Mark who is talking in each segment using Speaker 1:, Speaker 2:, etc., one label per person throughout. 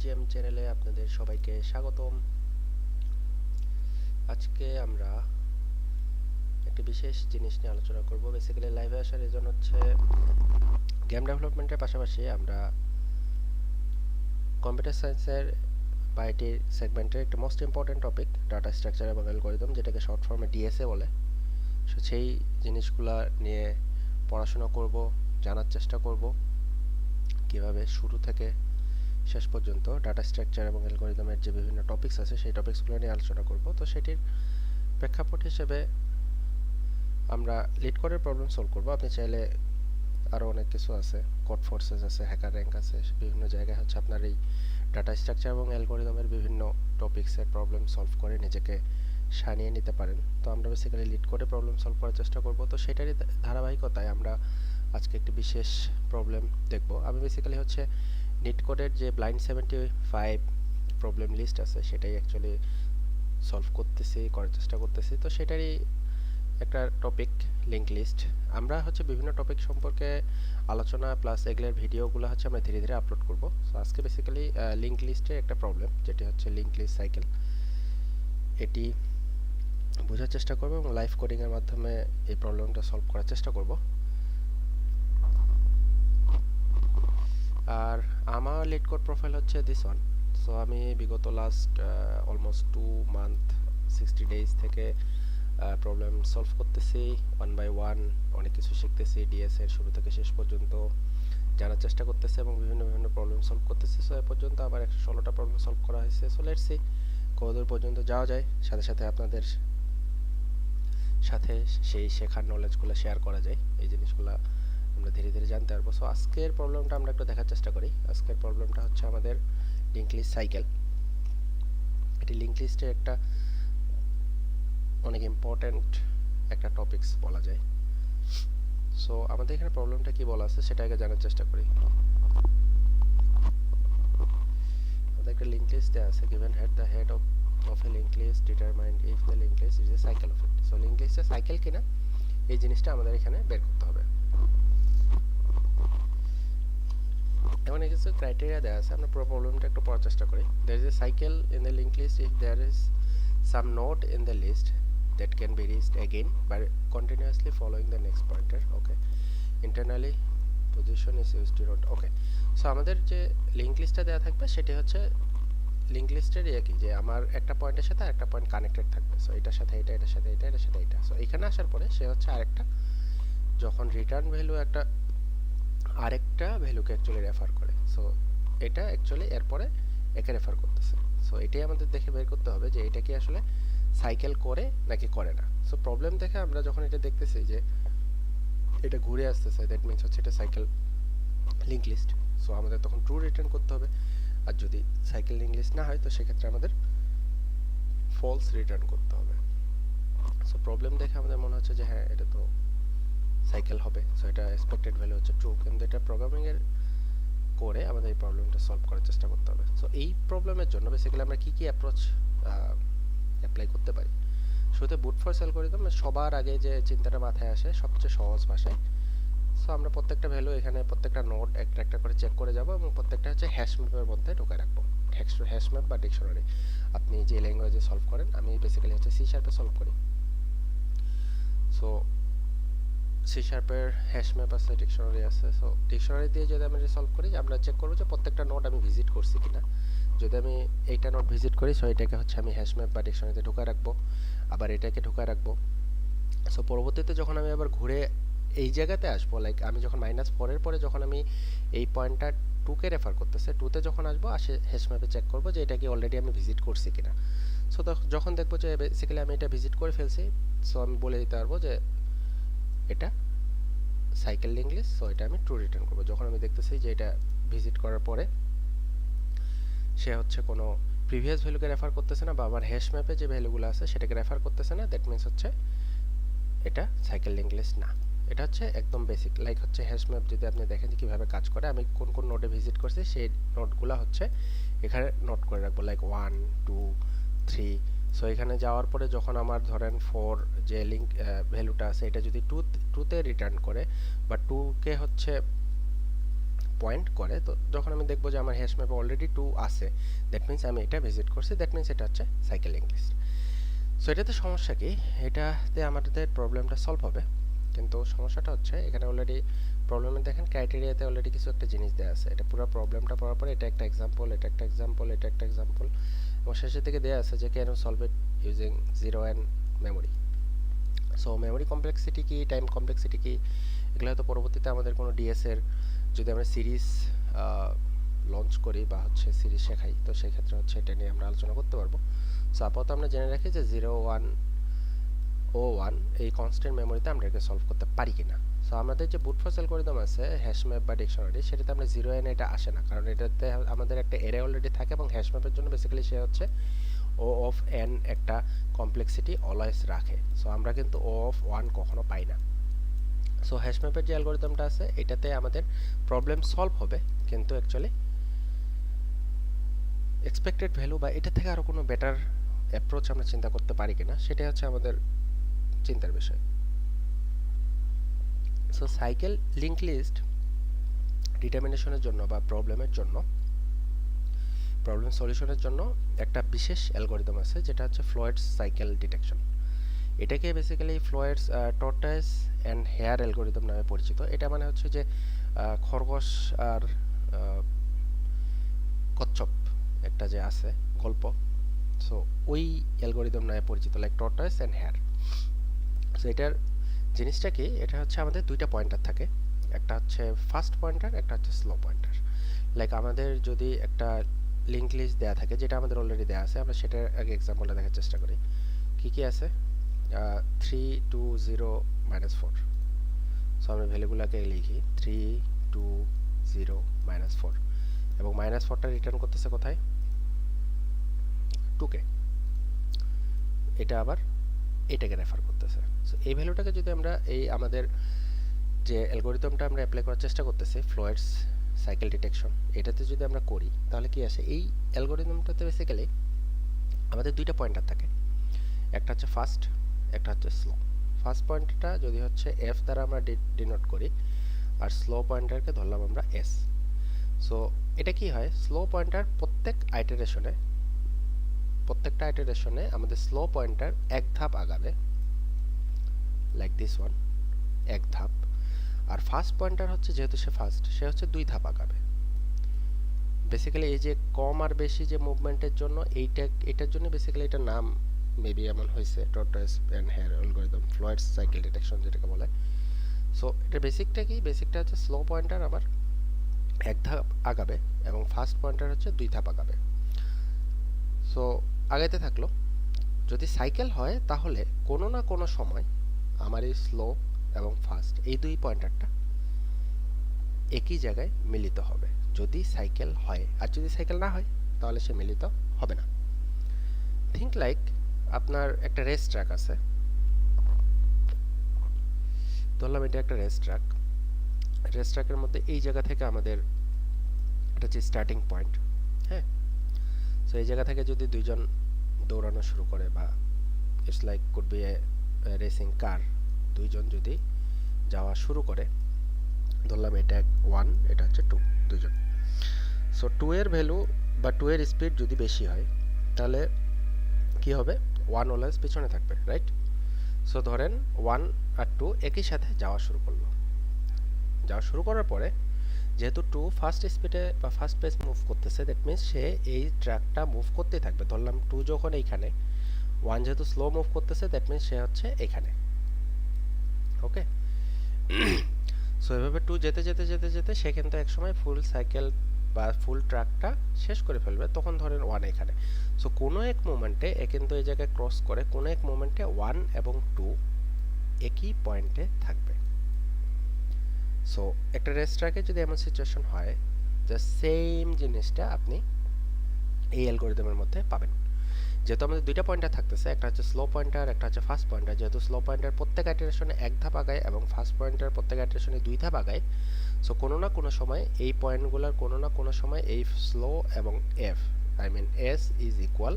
Speaker 1: GM চ্যানেলে আপনাদের সবাইকে স্বাগতম। আজকে আমরা একটি বিশেষ জিনিস নিয়ে আলোচনা করব। বেসিক্যালি লাইভে আসার রিজন হচ্ছে গেম ডেভেলপমেন্টের পাশাপাশি আমরা কম্পিউটার সায়েন্সের বা সেগমেন্টের একটা most important topic data structure এবং অ্যালগোরিদম যেটাকে শর্ট ফর্মে ডিএসএ বলে। সো সেই জিনিসগুলা নিয়ে পড়াশোনা করব, জানার চেষ্টা করব, কীভাবে শুরু থেকে শেষ পর্যন্ত ডাটা স্ট্রাকচার এবং অ্যালগোরিদমের যে বিভিন্ন টপিকস আছে, সেই টপিকসগুলো নিয়ে আলোচনা করব। তো সেটির প্রেক্ষাপট হিসেবে আমরা লিড কোডের প্রবলেম সলভ করব। আপনি চাইলে আরও অনেক কিছু আছে কোড ফোর্সেস আছে হ্যাকার র্যাঙ্ক আছে, বিভিন্ন জায়গায় হচ্ছে আপনার এই ডাটা স্ট্রাকচার এবং অ্যালগোরিদমের বিভিন্ন টপিক্সের প্রবলেম সলভ করে নিজেকে সানিয়ে নিতে পারেন। তো আমরা বেসিক্যালি লিড কোডে প্রবলেম সলভ করার চেষ্টা করব। তো সেটারই ধারাবাহিকতায় আমরা আজকে একটি বিশেষ প্রবলেম দেখব। আমি বেসিক্যালি হচ্ছে নিট কোডের যে blind seventy five problem list আছে, সেটাই অ্যাকচুয়ালি সলভ করতেছি, করার চেষ্টা করতেছি। তো সেটারই একটা টপিক লিঙ্ক লিস্ট আমরা হচ্ছে বিভিন্ন টপিক সম্পর্কে আলোচনা প্লাস এগুলোর ভিডিওগুলো হচ্ছে আমরা ধীরে ধীরে আপলোড করব। আজকে বেসিক্যালি লিঙ্ক লিস্টের একটা প্রবলেম যেটি হচ্ছে লিঙ্ক লিস্ট সাইকেল এটি বোঝার চেষ্টা করব এবং লাইভ কোডিংয়ের মাধ্যমে এই প্রবলেমটা সলভ করার চেষ্টা করব। আর আমার লিড প্রোফাইল হচ্ছে দিস ওয়ান সো আমি বিগত last almost two month sixty days থেকে প্রবলেম সলভ করতেছি। ওয়ান বাই ওয়ান অনেক কিছু শিখতেছি। ডিএস এর শুরু থেকে শেষ পর্যন্ত জানার চেষ্টা করতেছে এবং বিভিন্ন বিভিন্ন প্রবলেম সলভ করতেছে। সো এ পর্যন্ত আবার একশো ষোলোটা প্রবলেম সলভ করা হয়েছে। সো লেটস কতদূর পর্যন্ত যাওয়া যায়। সাথে সাথে আপনাদের সাথে সেই শেখার নলেজগুলো শেয়ার করা যায়। এই জিনিসগুলো আমরা ধীরে ধীরে জানতে পারব। সো আজকের প্রবলেমটা আমরা একটু দেখার চেষ্টা করি। আজকের প্রবলেমটা হচ্ছে আমাদের লিঙ্ক লিস্ট সাইকেল এটি লিঙ্ক লিস্টের একটা অনেক ইম্পর্ট্যান্ট একটা টপিকস বলা যায়। সো আমাদের এখানে প্রবলেমটা কি বলা আছে সেটা আগে জানার চেষ্টা করি। একটা লিঙ্ক লিস্ট দেওয়া আছে। Given head the head of of a linked list determined if the linked list is a cycle of it. So linked list cycle কিনা? এই জিনিসটা আমাদের এখানে বের করতে হবে। এমন কিছু ক্রাইটেরিয়া দেওয়া আছে। আমরা পুরো প্রবলেমটা একটু পড়ার চেষ্টা করি। There is a cycle in the linked list. If there is some node in the list that can be reached again by continuously following the next pointer, okay? Internally, position is used to node okay? So আমাদের যে link লিস্টটা দেওয়া থাকবে, সেটি হচ্ছে link লিস্টের ইয়ে কি যে আমার একটা পয়েন্টের সাথে আরেকটা পয়েন্ট কানেক্টেড থাকবে। সো এটার সাথে এটা, এটার সাথে এটা, এটার সাথে এটা। সো এখানে আসার পরে সে হচ্ছে আরেকটা, যখন রিটার্ন ভ্যালু একটা আরেকটা ভ্যালুকে অ্যাকচুয়ালি রেফার করে। সো এটা অ্যাকচুয়ালি এরপরে একে রেফার করতেছে। সো এটাই আমাদের দেখে বের করতে হবে যে এটা কি আসলে সাইকেল করে নাকি করে না। সো প্রবলেম দেখে আমরা যখন এটা দেখতেছি যে এটা ঘুরে আসতেছে দ্যাট মিনস হচ্ছে এটা সাইকেল লিঙ্ক লিস্ট সো আমাদের তখন ট্রু রিটার্ন করতে হবে। আর যদি সাইকেল লিঙ্ক লিস্ট না হয়, তো সেক্ষেত্রে আমাদের ফলস রিটার্ন করতে হবে। সো প্রবলেম দেখে আমাদের মনে হচ্ছে যে হ্যাঁ এটা তো সাইকেল হবে। সো এটা এক্সপেক্টেড ভ্যালু হচ্ছে ট্রু কিন্তু এটা প্রোগ্রামিংয়ের করে আমাদের এই প্রবলেমটা সলভ করার চেষ্টা করতে হবে। সো এই প্রবলেমের জন্য বেসিক্যালি আমরা কী কী অ্যাপ্রোচ অ্যাপ্লাই করতে পারি? শুরুতে বুট ফোর্স অ্যালগোরিদম সবার আগে যে চিন্তাটা মাথায় আসে, সবচেয়ে সহজ ভাষায়। সো আমরা প্রত্যেকটা ভ্যালু এখানে প্রত্যেকটা নোট একটা একটা করে চেক করে যাব এবং প্রত্যেকটা হচ্ছে হ্যাশ ম্যাপের মধ্যে ঢুকে রাখব। হ্যাশ ম্যাপ বা ডিকশনারি আপনি যে ল্যাঙ্গুয়েজে সলভ করেন, আমি বেসিক্যালি হচ্ছে সি শার্পে সলভ করি। সো সি শার্পের হ্যাশ ম্যাপ আছে ডিকশনারি আছে সো ডিকশনারি দিয়ে যদি আমি সলভ করি, আমরা চেক করব যে প্রত্যেকটা নোট আমি ভিজিট করছি কিনা। যদি আমি এইটা নোট ভিজিট করি সো এটাকে হচ্ছে আমি হ্যাশ ম্যাপ বা ডিকশনারিতে ঢুকায় রাখব, আবার এটাকে ঢুকায় রাখব। সো পরবর্তীতে যখন আমি আবার ঘুরে এই জায়গাতে আসব লাইক আমি যখন মাইনাস ফোরের পরে যখন আমি এই পয়েন্টটা টুকে রেফার করতেছে টুতে যখন আসব, আসে হ্যাশ ম্যাপে চেক করব যে এটাকে অলরেডি আমি ভিজিট করছি কিনা। সো যখন দেখব যে বেসিক্যালি আমি এটা ভিজিট করে ফেলছি সো আমি বলে দিতে পারব যে এটা সাইকেল লিঙ্কলিস সো এটা আমি ট্রু রিটার্ন করব। যখন আমি দেখতেছি যে এটা ভিজিট করার পরে সে হচ্ছে কোনো প্রিভিয়াস ভ্যালুকে রেফার করতেছে না বা আমার হ্যাশ ম্যাপে যে ভ্যালুগুলো আছে সেটাকে রেফার করতেছে না দ্যাট মিনস হচ্ছে এটা সাইকেল লিঙ্কলিস না। এটা হচ্ছে একদম বেসিক লাইক হচ্ছে হ্যাশ ম্যাপ যদি আপনি দেখেন যে কীভাবে কাজ করে, আমি কোন কোন নোটে ভিজিট করছি, সেই নোটগুলো হচ্ছে এখানে নোট করে রাখব like one two three so এখানে যাওয়ার পরে যখন আমার ধরেন ফোর যে লিঙ্ক ভ্যালুটা আছে, এটা যদি টু টুতে রিটার্ন করে বা টুকে হচ্ছে পয়েন্ট করে, তো যখন আমি দেখব যে আমার হ্যাশ ম্যাপে অলরেডি টু আছে দ্যাট মিন্স আমি এটা ভিজিট করছি দ্যাট মিন্স এটা হচ্ছে সাইকেল লিস্ট সো এটাতে সমস্যা কি? এটাতে আমাদের প্রবলেমটা সলভ হবে, কিন্তু সমস্যাটা হচ্ছে এখানে অলরেডি প্রবলেমে দেখেন ক্রাইটেরিয়াতে অলরেডি কিছু একটা জিনিস দেওয়া আছে। এটা পুরো প্রবলেমটা পড়ার পরে এটা একটা এক্সাম্পল এটা একটা এক্সাম্পল এটা একটা এক্সাম্পল এবং শেষের দিকে দেওয়া আছে যে can solve it using zero and memory so memory complexity কি টাইম কমপ্লেক্সিটি কি, এগুলো হয়তো পরবর্তীতে আমাদের কোনো ডিএসের যদি আমরা সিরিজ লঞ্চ করি বা হচ্ছে সিরিজ শেখাই, তো সেই ক্ষেত্রে হচ্ছে এটা নিয়ে আমরা আলোচনা করতে পারব। সো আপাতত আমরা জেনে রাখি যে জিরো ওয়ান ও ওয়ান এই কনস্ট্যান্ট মেমোরিতে আমরা এটাকে সলভ করতে পারি কিনা। সো আমাদের যে বুট ফস অ্যালগরিদম আছে হ্যাশ ম্যাপ বা ডিকশনারি সেটাতে আমরা জিরো এন এটা আসে না। কারণ এটাতে আমাদের একটা এরে অলরেডি থাকে এবং হ্যাশ ম্যাপের জন্য বেসিক্যালি সে হচ্ছে ও অফ এন একটা কমপ্লেক্সিটি অলওয়েজ রাখে। সো আমরা কিন্তু ও অফ ওয়ান কখনো পাই না। সো হ্যাশ ম্যাপের যে অ্যালগরিদমটা আছে, এটাতে আমাদের প্রবলেম সলভ হবে। কিন্তু অ্যাকচুয়ালি এক্সপেক্টেড ভ্যালু বা এটা থেকে আরও কোনো বেটার অ্যাপ্রোচ আমরা চিন্তা করতে পারি কিনা, সেটাই হচ্ছে আমাদের চিন্তার বিষয়। সো সাইকেল লিঙ্ক লিস্ট ডিটারমিনেশনের জন্য বা প্রবলেমের জন্য প্রবলেম সলিউশনের জন্য একটা বিশেষ অ্যালগোরিদম আছে, যেটা হচ্ছে ফ্লয়েডস সাইকেল ডিটেকশন এটাকে basically Floyd's tortoise and hare algorithm নামে পরিচিত। এটা মানে হচ্ছে যে খরগোশ আর কচ্ছপ একটা যে আছে, গল্প। সো ওই অ্যালগোরিদম নামে পরিচিত like tortoise and hare so এটার জিনিসটা কি এটা হচ্ছে আমাদের দুইটা পয়েন্টার থাকে। একটা হচ্ছে ফাস্ট পয়েন্টার একটা হচ্ছে স্লো পয়েন্টার লাইক আমাদের যদি একটা লিঙ্ক লিস্ট দেওয়া থাকে, যেটা আমাদের অলরেডি দেওয়া আছে, আমরা সেটার আগে এক্সাম্পলটা দেখার চেষ্টা করি। কি কি আছে? Three two zero minus four so আমরা ভ্যালুগুলোকে লিখি three two zero minus four এবং মাইনাস ফোরটা রিটার্ন করতেছে কোথায়? টুকে এটা আবার এটাকে রেফার করতেছে। সো এই ভ্যালুটাকে যদি আমরা এই আমাদের যে অ্যালগোরিদমটা আমরা অ্যাপ্লাই করার চেষ্টা করতেছি ফ্লোয়েডস সাইকেল ডিটেকশন এটাতে যদি আমরা করি, তাহলে কি আসে? এই অ্যালগোরিদমটাতে বেসিক্যালি আমাদের দুইটা পয়েন্টার থাকে। একটা হচ্ছে ফাস্ট একটা হচ্ছে স্লো ফার্স্ট পয়েন্টটা যদি হচ্ছে এফ দ্বারা আমরা ডিনোট করি, আর স্লো পয়েন্টারকে ধরলাম আমরা এস সো এটা কি হয়? স্লো পয়েন্টার প্রত্যেক আইটারেশনে প্রত্যেকটা আইটারেশনে আমাদের স্লো পয়েন্টার এক ধাপ আগাবে লাইক দিস ওয়ান এক ধাপ। আর ফার্স্ট পয়েন্টার হচ্ছে যেহেতু সে ফার্স্ট সে হচ্ছে দুই ধাপ আগাবে। বেসিক্যালি এই যে কম আর বেশি যে মুভমেন্টের জন্য এইটা, এটার জন্য বেসিক্যালি এটা নাম মেবি এমন হয়েছে tortoise and hare algorithm Floyd cycle detection যেটাকে বলে। সো এটা বেসিকটা কি? বেসিকটা হচ্ছে স্লো পয়েন্টার আবার এক ধাপ আগাবে এবং ফার্স্ট পয়েন্টার হচ্ছে দুই ধাপ আগাবে। সো আগাইতে থাকল। যদি সাইকেল হয়, তাহলে কোনো না কোনো সময় আমার এই স্লো এবং ফাস্ট এই দুই পয়েন্টারটা একই জায়গায় মিলিত হবে। যদি সাইকেল হয়, আর যদি সাইকেল না হয়, তাহলে সে মিলিত হবে না। থিঙ্ক লাইক আপনার একটা রেস ট্র্যাক আছে। ধরলাম এটা একটা রেস ট্র্যাক রেস ট্র্যাকের মধ্যে এই জায়গা থেকে আমাদের এটা হচ্ছে স্টার্টিং পয়েন্ট হ্যাঁ? সো এই জায়গা থেকে যদি দুইজন দৌড়ানো শুরু করে বা it's like could be a racing car দুইজন যদি যাওয়া শুরু করে, ধরলাম এটা ওয়ান এটা হচ্ছে টু দুজন সো টু এর ভ্যালু বা টু এর স্পিড যদি বেশি হয়, তাহলে কি হবে? ওয়ান অলওয়েজ পিছনে থাকবে রাইট সো ধরেন ওয়ান আর টু একই সাথে যাওয়া শুরু করল। যাওয়া শুরু করার পরে যেহেতু টু ফার্স্ট স্পিডে বা ফার্স্ট পেস মুভ করতেছে দ্যাট মিনস সে এই ট্র্যাকটা মুভ করতেই থাকবে। ধরলাম টু যখন এইখানে ওয়ান যেহেতু স্লো মুভ করতেছে দ্যাট মিনস সে হচ্ছে এখানে ওকে সো এভাবে টু যেতে যেতে যেতে যেতে সে কিন্তু একসময় ফুল সাইকেল বা ফুল ট্র্যাকটা শেষ করে ফেলবে, তখন ধরেন ওয়ান এখানে। সো কোনো এক মোমেন্টে এ কিন্তু এই জায়গায় ক্রস করে, কোনো এক মোমেন্টে ওয়ান এবং টু একই পয়েন্টে থাকবে। সো একটা রেস ট্র্যাকে যদি এমন সিচুয়েশন হয় যে সেম জিনিসটা আপনি এই অ্যালগোরিদমের মধ্যে পাবেন। যেহেতু আমাদের দুইটা পয়েন্টার থাকতেছে, একটা হচ্ছে স্লো পয়েন্টার একটা হচ্ছে ফাস্ট পয়েন্টার যেহেতু স্লো পয়েন্টার প্রত্যেক আইটারেশনে এক ধাপ আগায় এবং ফাস্ট পয়েন্টার প্রত্যেক আইটারেশনে দুই ধাপ আগায় সো কোনো না কোনো সময় এই পয়েন্টগুলোর কোনো না কোনো সময় এই স্লো এবং F I mean S is equal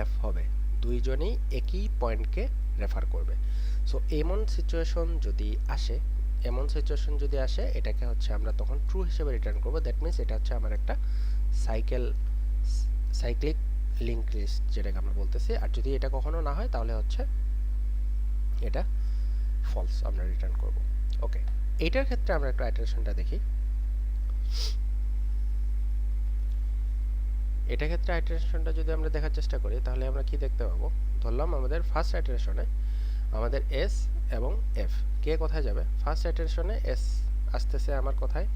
Speaker 1: F হবে। দুইজনেই একই পয়েন্টকে রেফার করবে। সো এমন সিচুয়েশন যদি আসে, এমন সিচুয়েশন যদি আসে, এটাকে হচ্ছে আমরা তখন ট্রু হিসেবে রিটার্ন করব। দ্যাট মিন্স এটা হচ্ছে আমার একটা সাইকেল সাইক্লিক লিঙ্ক লিস্ট যেটাকে আমরা বলতেছি। আর যদি এটা কখনো না হয়, তাহলে হচ্ছে এটা ফলস আমরা রিটার্ন করব। ওকে এটার ক্ষেত্রে আমরা একটু আইটারেশনটা দেখি। এটা ক্ষেত্রে আইটারেশনটা যদি আমরা দেখার চেষ্টা করি, তাহলে আমরা কি দেখতে পাবো? ধরলাম আমাদের ফার্স্ট আইটারেশনে আমাদের এস এবং এফ কে কোথায় যাবে? ফার্স্ট আইটারেশনে এস আসতেছে আমার কোথায়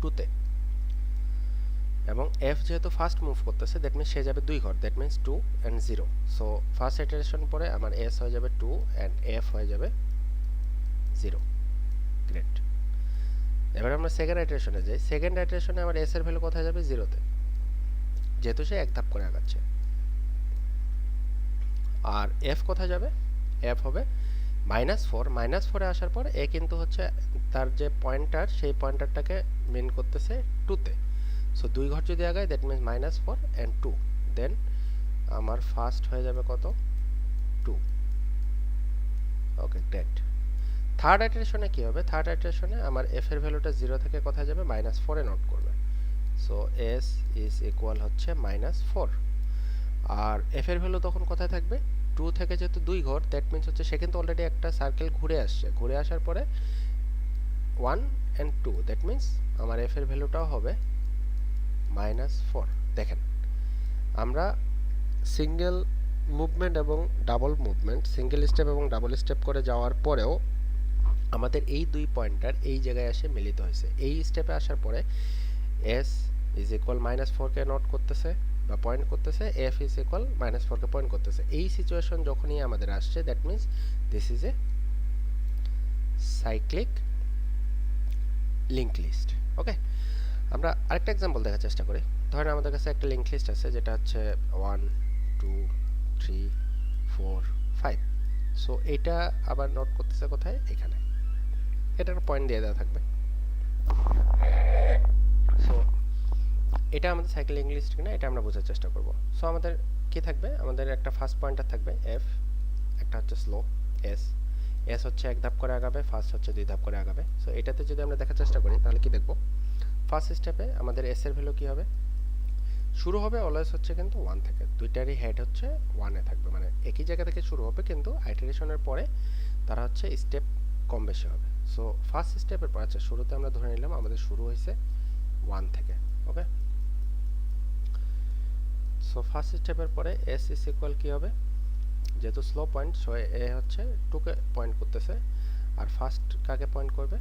Speaker 1: টুতে এবং এফ যেহেতু ফার্স্ট মুভ করতেছে দ্যাট মিনস সে যাবে দুই ঘর। That means two and zero so first iteration পরে আমার এস হয়ে যাবে টু অ্যান্ড এফ হয়ে যাবে জিরো গ্রেট এবার আমরা সেকেন্ড আইটারেশনে যাই। সেকেন্ড আইটারেশনে আমার এস এর ভ্যালু কোথায় যাবে? জিরোতে যেহেতু সে এক ধাপ করে আগাচ্ছে। আর এফ কোথায় যাবে? এফ হবে। মাইনাস ফোর মাইনাস ফোরে আসার পর এ কিন্তু হচ্ছে তার যে পয়েন্টার সেই পয়েন্টারটাকে মেন করতেছে টুতে সো দুই ঘর যদি আগায় that means minus four and two then আমার ফার্স্ট হয়ে যাবে কত? Two okay great third iteration কী হবে? থার্ড আইটারেশনে আমার এফ এর ভ্যালুটা জিরো থেকে কোথায় যাবে? মাইনাস ফোরে নোট করবে। সো এস ইজ ইকুয়াল হচ্ছে মাইনাস ফোর আর এফ এর ভ্যালু তখন কোথায় থাকবে? টু থেকে যেহেতু দুই ঘর দ্যাট মিনস হচ্ছে সে কিন্তু অলরেডি একটা সার্কেল ঘুরে আসছে। ঘুরে আসার পরে one and two that means আমার এফ এর ভ্যালুটাও হবে মাইনাস ফোর দেখেন, আমরা সিঙ্গেল মুভমেন্ট এবং ডাবল মুভমেন্ট সিঙ্গেল স্টেপ এবং ডাবল স্টেপ করে যাওয়ার পরেও আমাদের এই দুই পয়েন্টার এই জায়গায় এসে মিলিত হয়েছে। এই স্টেপে আসার পরে এস ইজ ইকুয়াল মাইনাস ফোরকে নোট করতেছে। বা পয়েন্ট করতেছে এফ ইজ ইকুয়াল মাইনাস ফোরকে পয়েন্ট করতেছে। এই সিচুয়েশন যখনই আমাদের আসছে that means this is a cyclic link list okay আমরা আরেকটা এক্সাম্পল দেখার চেষ্টা করি। ধরেন আমাদের কাছে একটা লিঙ্ক লিস্ট আছে, যেটা হচ্ছে one two three four five so এটা আবার নোট করতেছে কোথায়? এখানে। এটার পয়েন্ট দিয়ে দেওয়া থাকবে। এটা আমাদের সাইকেল ইংলিশ কিনা এটা আমরা বোঝার চেষ্টা করব। সো আমাদের কি থাকবে? আমাদের একটা ফার্স্ট পয়েন্টার থাকবে এফ একটা হচ্ছে স্লো এস এস হচ্ছে এক ধাপ করে আগাবে ফার্স্ট হচ্ছে দুই ধাপ করে আগাবে। সো এটাতে যদি আমরা দেখার চেষ্টা করি, তাহলে কি দেখব? ফার্স্ট স্টেপে আমাদের এস এর ভ্যালু কি হবে? শুরু হবে অলওয়েজ হচ্ছে কিন্তু ওয়ান থেকে। দুইটারই হেড হচ্ছে ওয়ানে থাকবে। মানে একই জায়গা থেকে শুরু হবে, কিন্তু আইটারেশনের পরে তারা হচ্ছে স্টেপ কম বেশি হবে। সো ফার্স্ট স্টেপের পর আচ্ছা শুরুতে আমরা ধরে নিলাম আমাদের শুরু হয়েছে ওয়ান থেকে ওকে সো ফার্স্ট স্টেপের পরে এস ইস ইকুয়াল কী হবে? যেহেতু স্লো পয়েন্ট সো এ হচ্ছে টুকে পয়েন্ট করতেছে। আর ফার্স্ট কাকে পয়েন্ট করবে?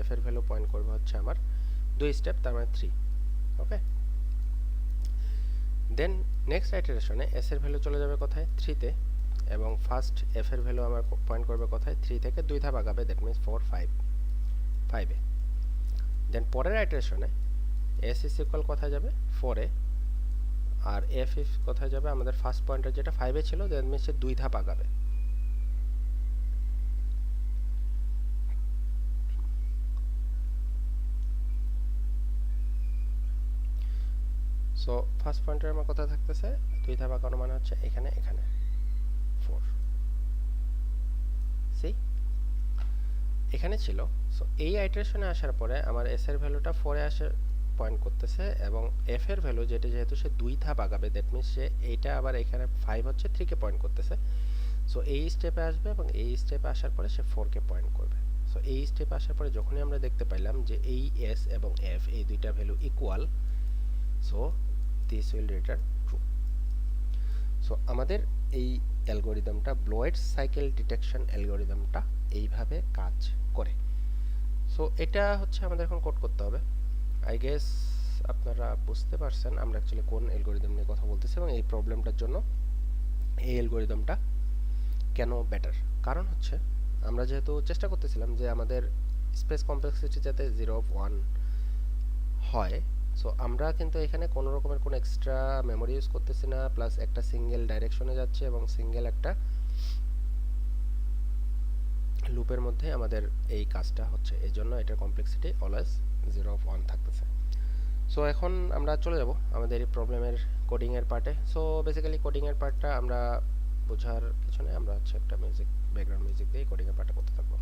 Speaker 1: এফ এর ভ্যালু পয়েন্ট করবে হচ্ছে আমার দুই স্টেপ তার মানে থ্রি ওকে দেন নেক্সট আইটারেশনে এস এর ভ্যালু চলে যাবে কোথায়? থ্রিতে এবং ফার্স্ট এফ এর ভ্যালু আমার পয়েন্ট করবে কোথায়? থ্রি থেকে দুই ধাপ আগাবে দ্যাট মিনস ফোর ফাইভ ফাইভে দেন পরের আইটারেশনে এস ইস ইকুয়াল কোথায় যাবে? ফোরে আর এফ এফ কোথায় যাবে? আমাদের ফার্স্ট পয়েন্টার যেটা ফাইভে ছিল দ্যাট মিনস দুই ধাপ আগাবে। সো ফার্স্ট পয়েন্টার আমার কোথায় থাকতেছে, দুই ধাপ আগানো মানে হচ্ছে এখানে এখানে। ফোর সি এখানে ছিল। সো এই আইটারেশনে আসার পরে আমার এস এর ভ্যালুটা ফোরে আসে পয়েন্ট করতেছে এবং এফ এর ভ্যালু যেটা যেহেতু সে দুই ধাপ আগাবে দ্যাট মিনস সে এইটা আবার এখানে ফাইভ হচ্ছে থ্রিকে পয়েন্ট করতেছে। সো এই স্টেপে আসবে এবং এই স্টেপে আসার পরে সে ফোরকে পয়েন্ট করবে। সো এই স্টেপে আসার পরে যখনই আমরা দেখতে পাইলাম যে এই এস এবং এফ এই দুইটা value equal so this will return true so আমাদের এই অ্যালগোরিদমটা ব্লোয়েড সাইকেল ডিটেকশন অ্যালগোরিদমটা এইভাবে কাজ করে। সো এটা হচ্ছে আমাদের এখন কোড করতে হবে। আই গেস আপনারা বুঝতে পারছেন আমরা অ্যাকচুয়ালি কোন অ্যালগোরিদম নিয়ে কথা বলতেছি এবং এই প্রবলেমটার জন্য এই অ্যালগোরিদমটা কেন বেটার কারণ হচ্ছে, আমরা যেহেতু চেষ্টা করতেছিলাম যে আমাদের স্পেস কমপ্লেক্সিটি যাতে জিরো অফ ওয়ান হয় সো আমরা কিন্তু এখানে কোনো রকমের কোনো এক্সট্রা মেমোরি ইউজ করতেছি না প্লাস একটা সিঙ্গেল ডাইরেকশনে যাচ্ছে এবং সিঙ্গেল একটা লুপের মধ্যে আমাদের এই কাজটা হচ্ছে। এই জন্য এটার complexity always zero of one থাকতেছে। সো এখন আমরা চলে যাব আমাদের এই প্রবলেমের কোডিংয়ের পার্টে সো বেসিক্যালি কোডিংয়ের পার্টটা আমরা বোঝার কিছু নেই আমরা হচ্ছে একটা মিউজিক ব্যাকগ্রাউন্ড মিউজিক দিয়ে কোডিংয়ের পার্টটা করতে থাকব।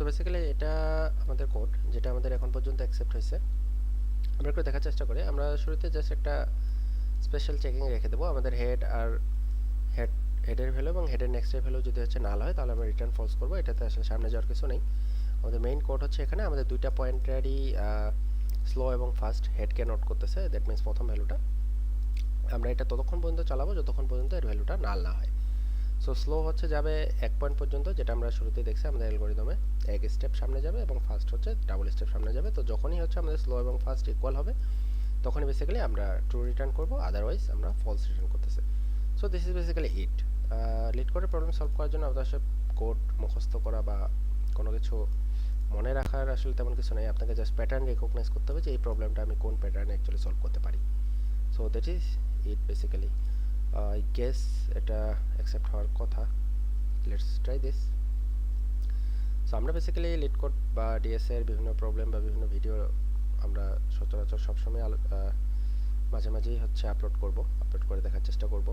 Speaker 1: সো বেসিক্যালি এটা আমাদের কোড যেটা আমাদের এখন পর্যন্ত অ্যাকসেপ্ট হয়েছে। আমরা একটু দেখার চেষ্টা করি। আমরা শুরুতে জাস্ট একটা স্পেশাল চেকিং রেখে দেবো। আমাদের হেড আর হেড হেডের ভ্যালু এবং হেডের নেক্সটের ভ্যালু যদি হচ্ছে নাল হয়, তাহলে আমরা রিটার্ন ফলস করব। এটাতে আসলে সামনে যাওয়ার কিছু নেই। আমাদের মেইন কোড হচ্ছে এখানে। আমাদের দুইটা পয়েন্টারই স্লো এবং ফাস্ট হেডকে নোট করতেছে। দ্যাট মিনস প্রথম ভ্যালুটা আমরা এটা ততক্ষণ পর্যন্ত চালাবো, যতক্ষণ পর্যন্ত এর ভ্যালুটা নাল না হয়। সো স্লো হচ্ছে যাবে এক পয়েন্ট পর্যন্ত, যেটা আমরা শুরুতেই দেখছি আমাদের অ্যালগোরিদমে এক স্টেপ সামনে যাবে এবং ফার্স্ট হচ্ছে ডাবল স্টেপ সামনে যাবে। তো যখনই হচ্ছে আমাদের স্লো এবং ফাস্ট ইকুয়াল হবে, তখনই বেসিক্যালি আমরা ট্রু রিটার্ন করব আদারওয়াইজ আমরা ফলস রিটার্ন করতেছে। So this is basically it lead করে প্রবলেম সলভ করার জন্য আপনার আসলে কোড মুখস্থ করা বা কোনো কিছু মনে রাখার আসলে তেমন কিছু নেই। আপনাকে জাস্ট প্যাটার্ন রেকগনাইজ করতে হবে যে এই প্রবলেমটা আমি কোন প্যাটার্নে অ্যাকচুয়ালি সলভ করতে পারি। So that is it basically I guess এটা অ্যাকসেপ্ট হওয়ার কথা। লেটস ট্রাই দিস সো আমরা বেসিক্যালি লিড কোড বা ডিএসএ এর বিভিন্ন প্রবলেম বা বিভিন্ন ভিডিও আমরা সচরাচর সবসময় মাঝে মাঝেই হচ্ছে আপলোড করব আপলোড করে দেখার চেষ্টা করব।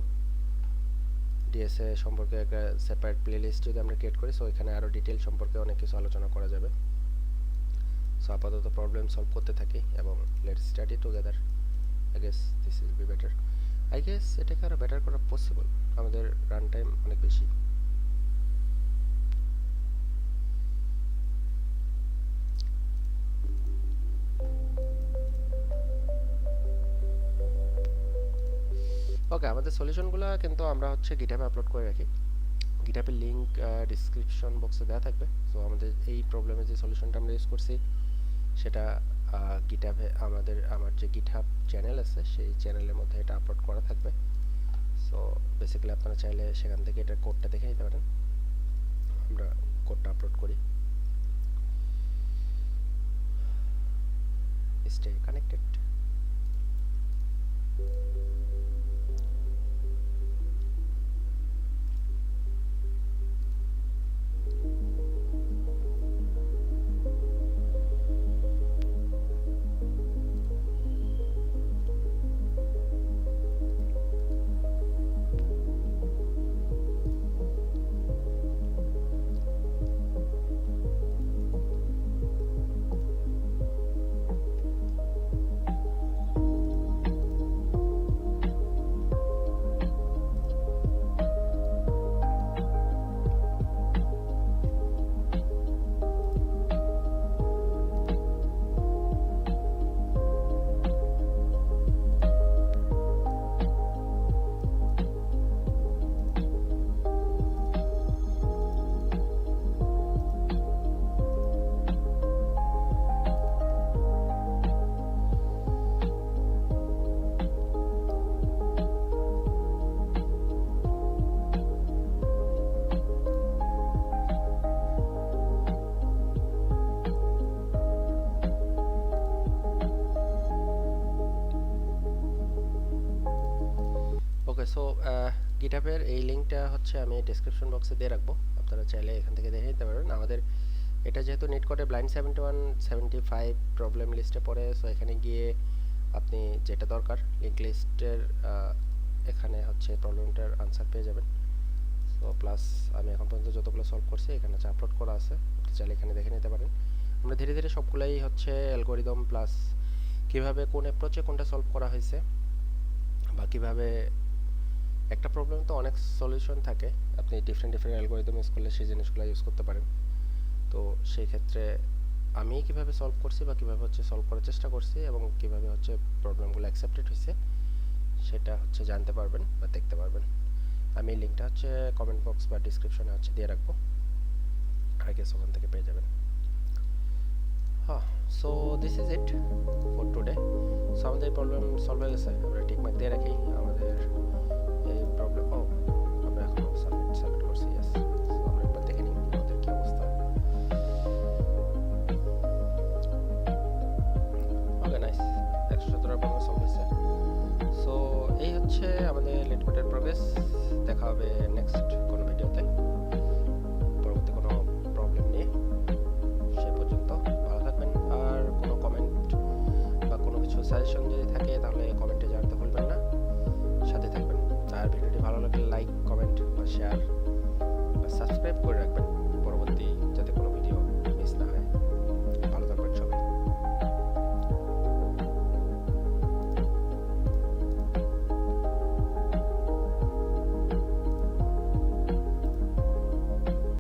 Speaker 1: ডিএসএ সম্পর্কে একটা সেপারেট প্লেলিস্ট যদি আমরা ক্রিয়েট করি সো এখানে আরও ডিটেল সম্পর্কে অনেক কিছু আলোচনা করা যাবে। সো আপাতত প্রবলেম সলভ করতে থাকি এবং let study together I guess this will be better I guess এটাকে আরও বেটার করা পসিবল আমাদের রান টাইম অনেক বেশি। ওকে আমাদের সলিউশনগুলো কিন্তু আমরা হচ্ছে গিটহাবে আপলোড করে রাখি। গিটহাবের লিঙ্ক ডিসক্রিপশন বক্সে দেওয়া থাকবে। সো আমাদের এই প্রবলেমের যে সলিউশনটা আমরা ইউজ করছি, সেটা গিটহাবে আমাদের, আমার যে গিটহাব চ্যানেল আছে, সেই চ্যানেলের মধ্যে এটা আপলোড করা থাকবে। সো বেসিক্যালি আপনারা চাইলে সেখান থেকে এটা কোডটা দেখে নিতে পারেন। আমরা কোডটা আপলোড করি। স্টে কানেক্টেড গিটহাবের এই লিঙ্কটা হচ্ছে আমি ডেসক্রিপশন বক্সে দিয়ে রাখব। আপনারা চাইলে এখান থেকে দেখে নিতে পারেন। আমাদের এটা যেহেতু নেট করে blind seventy one seventy five problem লিস্টে পড়ে সো এখানে গিয়ে আপনি যেটা দরকার লিঙ্ক লিস্টের এখানে হচ্ছে প্রবলেমটার আনসার পেয়ে যাবেন। সো প্লাস আমি এখন পর্যন্ত যতগুলো সলভ করছি, এখানে হচ্ছে আপলোড করা আছে। আপনি চাইলে এখানে দেখে নিতে পারেন। আমরা ধীরে ধীরে সবগুলাই হচ্ছে অ্যালগোরিদম প্লাস কীভাবে কোন অ্যাপ্রোচে কোনটা সলভ করা হয়েছে বা কীভাবে একটা প্রবলেম তো অনেক সলিউশন থাকে। আপনি ডিফারেন্ট ডিফারেন্ট অ্যালগোরিদম ইউজ করলে সেই জিনিসগুলো ইউজ করতে পারেন। তো সেই ক্ষেত্রে আমি কীভাবে সলভ করছি বা কীভাবে হচ্ছে সলভ করার চেষ্টা করছি এবং কীভাবে হচ্ছে প্রবলেমগুলো অ্যাকসেপ্টেড হয়েছে সেটা হচ্ছে জানতে পারবেন বা দেখতে পারবেন। আমি লিঙ্কটা হচ্ছে কমেন্ট বক্স বা ডিসক্রিপশনে হচ্ছে দিয়ে রাখব। আই গেস ওখান থেকে পেয়ে যাবেন। হ্যাঁ so this is it for today so আমাদের প্রবলেম সলভ হয়ে গেছে। আমরা টিকমার্ক দিয়ে রাখি। আমাদের আমরা এখন